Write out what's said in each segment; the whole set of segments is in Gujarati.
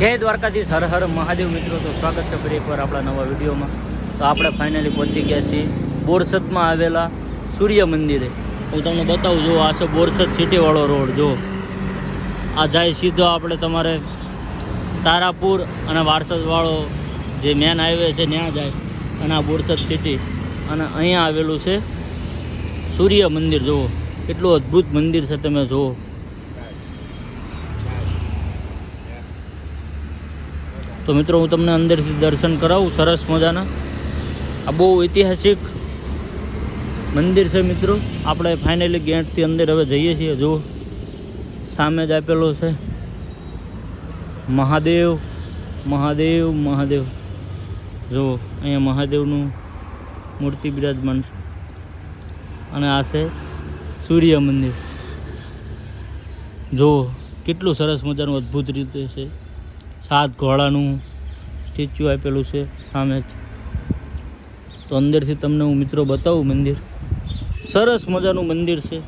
જય દ્વારકાધીશ, હર હર મહાદેવ મિત્રો. તો સ્વાગત છે ફરી એકવાર આપણા નવા વિડીયોમાં. તો આપણે ફાઇનલી પહોંચી ગયા છીએ બોરસદમાં આવેલા સૂર્ય મંદિરે. હું તમને બતાવું, જો આ છે બોરસદ સિટીવાળો રોડ, જો. આ જાય સીધો આપણે તમારે તારાપુર અને વારસદવાળો જે મેન હાઈવે છે, ત્યાં જાય અને આ બોરસદ સિટી અને અહીંયા આવેલું છે સૂર્ય મંદિર, જુઓ. કેટલું અદ્ભુત મંદિર છે તમે જુઓ. તો મિત્રો, હું તમને અંદરથી દર્શન કરાવું સરસ મજાના. આ બહુ ઐતિહાસિક મંદિર છે મિત્રો. આપણે ફાઇનલી ગેટથી અંદર હવે જઈએ છીએ. જુઓ, સામે જ આપેલો છે મહાદેવ મહાદેવ મહાદેવ. જુઓ, અહીંયા મહાદેવનું મૂર્તિ બિરાજમાન છે. અને આ છે સૂર્ય મંદિર. જુઓ, કેટલું સરસ મજાનું અદ્ભુત રીતે છે. સાત ઘોડાનું સ્ટેચ્યુ આપેલું છે સામે તો અંદરથી તમને હું મિત્રો બતાવું મંદિર. સરસ મજાનું મંદિર છે.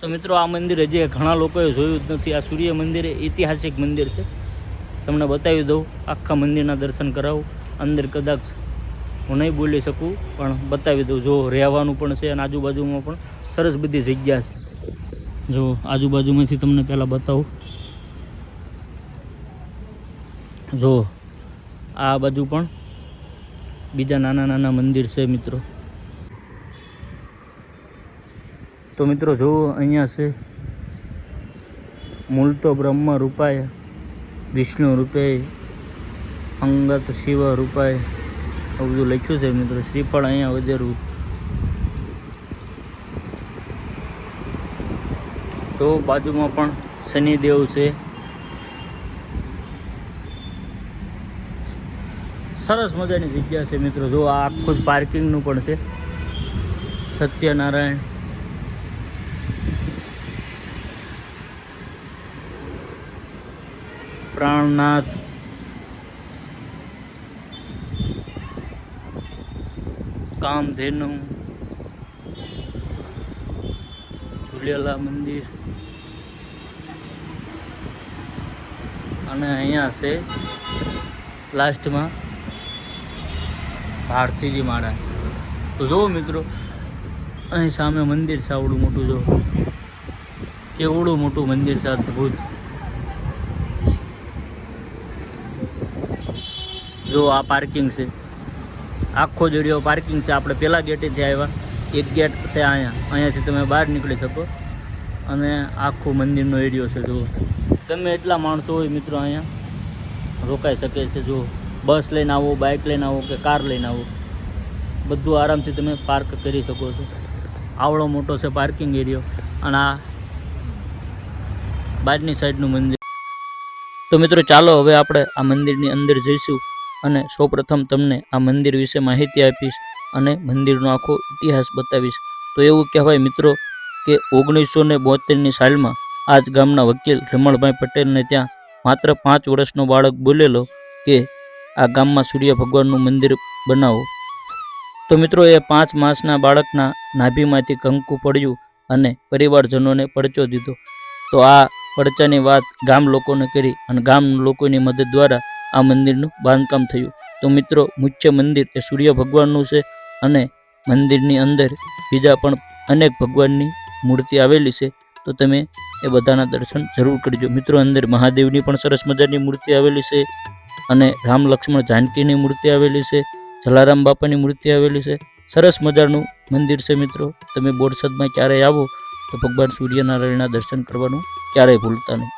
તો મિત્રો આ મંદિર હજી ઘણા લોકોએ જોયું જ નથી, આ સૂર્ય મંદિર એ ઐતિહાસિક મંદિર છે. તમને બતાવી દઉં, આખા મંદિરના દર્શન કરાવું. અંદર કદાચ હું નહીં બોલી શકું, પણ બતાવી દઉં. જો રહેવાનું પણ છે અને આજુબાજુમાં પણ સરસ બધી જગ્યા છે. જો આજુબાજુમાંથી તમને પહેલાં બતાવું. જો આ બાજુ પણ બીજા નાના નાના મંદિર છે મિત્રો. તો મિત્રો જો અહીંયા છે મૂળ તો બ્રહ્મ રૂપાય, વિષ્ણુ રૂપે અંગત શિવ રૂપાય, આવું બધું લખ્યું છે મિત્રો. શ્રીફળ અહીંયા વજરવું જો બાજુમાં પણ શનિદેવ છે. સરસ મજાની જગ્યા છે મિત્રો. જો આખું જ પાર્કિંગનું પણ છે. સત્યનારાયણ. પ્રાણનાથ. કામધેનુ. ઝુલેલા મંદિર. અને અહીંયા છે, લાસ્ટમાં. ભારતીજી મહારાજ. તો જુઓ મિત્રો, અહીં સામે મંદિર છે આવડું મોટું જો કેવડું મોટું મંદિર છે અદભુત. જો આ પાર્કિંગ છે. આખો જડિયો પાર્કિંગ છે. આપણે પહેલાં ગેટેથી આવ્યા. એક ગેટ છે અહીંયા. અહીંયાથી તમે બહાર નીકળી શકો. અને આખો મંદિરનો એરિયો છે, જુઓ. તમે એટલા માણસો હોય મિત્રો અહીંયા, રોકાઈ શકે છે જો બસ લઈને આવો બાઇક લઈને આવો કે કાર લઈને આવો, બધું આરામથી તમે પાર્ક કરી શકો છો. આવડો મોટો છે પાર્કિંગ એરિયો અને આ બાજની સાઈડનું મંદિર. તો મિત્રો ચાલો હવે આપણે આ મંદિરની અંદર જઈશું અને સૌપ્રથમ તમને આ મંદિર વિશે માહિતી આપીશ અને મંદિરનો આખો ઇતિહાસ બતાવીશ. તો એવું કહેવાય મિત્રો કે ઓગણીસો ને બોતેરની સાલમાં આજ ગામના વકીલ રમણભાઈ પટેલને ત્યાં માત્ર પાંચ વર્ષનો બાળક બોલેલો કે આ ગામમાં સૂર્ય ભગવાનનું મંદિર બનાવો. તો મિત્રો, એ પાંચ માસના બાળકના નાભીમાંથી કંકુ પડ્યું અને પરિવારજનોને પડચો દીધો. તો આ પડચાની વાત ગામ લોકોને કરી અને ગામ લોકોની મદદ દ્વારા આ મંદિરનું બાંધકામ થયું. તો મિત્રો, મુખ્ય મંદિર એ સૂર્ય ભગવાનનું છે અને મંદિરની અંદર બીજા પણ અનેક ભગવાનની મૂર્તિ આવેલી છે. તો તમે એ બધાના દર્શન જરૂર કરજો. મિત્રો, અંદર મહાદેવની પણ સરસ મજાની મૂર્તિ આવેલી છે. અને રામ લક્ષ્મણ જાનકીની મૂર્તિ આવેલી છે, જલારામ બાપાની મૂર્તિ આવેલી છે. સરસ મજાનું મંદિર છે મિત્રો. તમે બોરસદમાં ક્યારેય આવો તો ભગવાન સૂર્યનારાયણના દર્શન કરવાનું ક્યારેય ભૂલતા નહીં.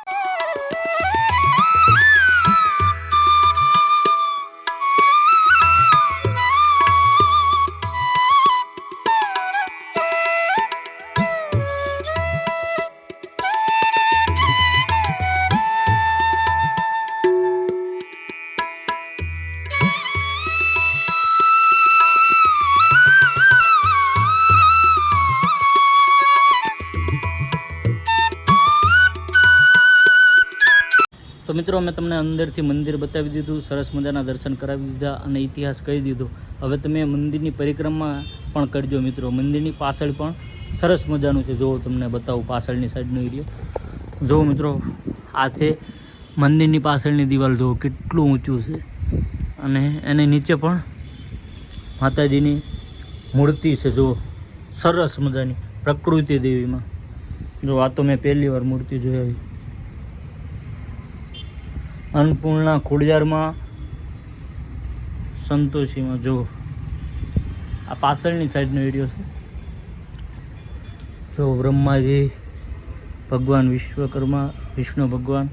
મિત્રો અમે તમને અંદરથી મંદિર બતાવી દીધું, સરસ મજાના દર્શન કરાવી દીધા અને ઇતિહાસ કહી દીધો. હવે તમે મંદિરની પરિક્રમા પણ કરજો મિત્રો. મંદિરની પાછળ પણ સરસ મજાનું છે. જો તમને, બતાવું પાછળની સાઈડનો એરિયો. જો મિત્રો, આ છે મંદિરની પાછળની દિવાલ. જુઓ કેટલું ઊંચું છે. અને એની નીચે પણ માતાજીની મૂર્તિ છે. જુઓ સરસ મજાની પ્રકૃતિ દેવીમાં. જો, આ તો મેં પહેલી વાર મૂર્તિ જોઈ આવી. અન્નપૂર્ણા ખોડિયારમાં, સંતોષીમાં, જો. આ પાછળની સાઈડનો વીડિયો છે. જો બ્રહ્માજી, ભગવાન વિશ્વકર્મા, વિષ્ણુ ભગવાન.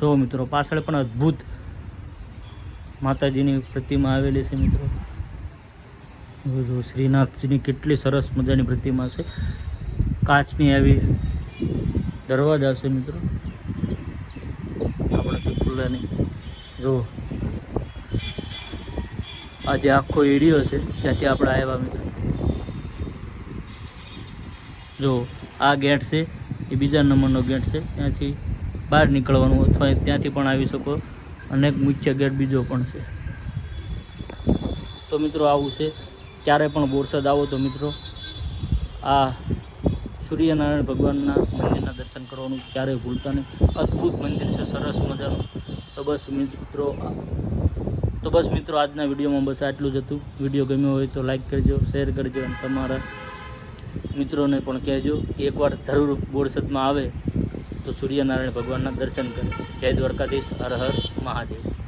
જો મિત્રો, પાછળ પણ અદ્ભુત માતાજીની પ્રતિમા આવેલી છે મિત્રો. જો શ્રીનાથજીની કેટલી સરસ મજાની પ્રતિમા છે. કાચની આવી. દરવાજા છે મિત્રો. આપણાથી ખુલ્લા નહીં. જો. આ જે આખો એરિયો છે ત્યાંથી આપણે આવ્યા મિત્રો. જો આ ગેટ છે એ બીજા નંબરનો ગેટ છે ત્યાંથી બહાર નીકળવાનું અથવા ત્યાંથી પણ આવી શકો. અને મુખ્ય ગેટ બીજો પણ છે. તો મિત્રો આવું છે. ક્યારે પણ બોરસદ આવો તો મિત્રો આ સૂર્યનારાયણ ભગવાનના મંદિરના દર્શન કરવાનું ક્યારેય ભૂલતા નહીં. અદ્ભુત મંદિર છે, સરસ મજાનું. તો બસ મિત્રો, તો બસ મિત્રો, આજના વિડીયોમાં બસ આટલું જ હતું. વીડિયો ગમ્યો હોય તો લાઈક કરજો, શેર કરજો અને તમારા મિત્રોને પણ કહેજો કે એકવાર જરૂર બોરસદમાં આવે તો સૂર્યનારાયણ ભગવાનના દર્શન કરે. જય દ્વારકાધીશ, હર હર મહાદેવ.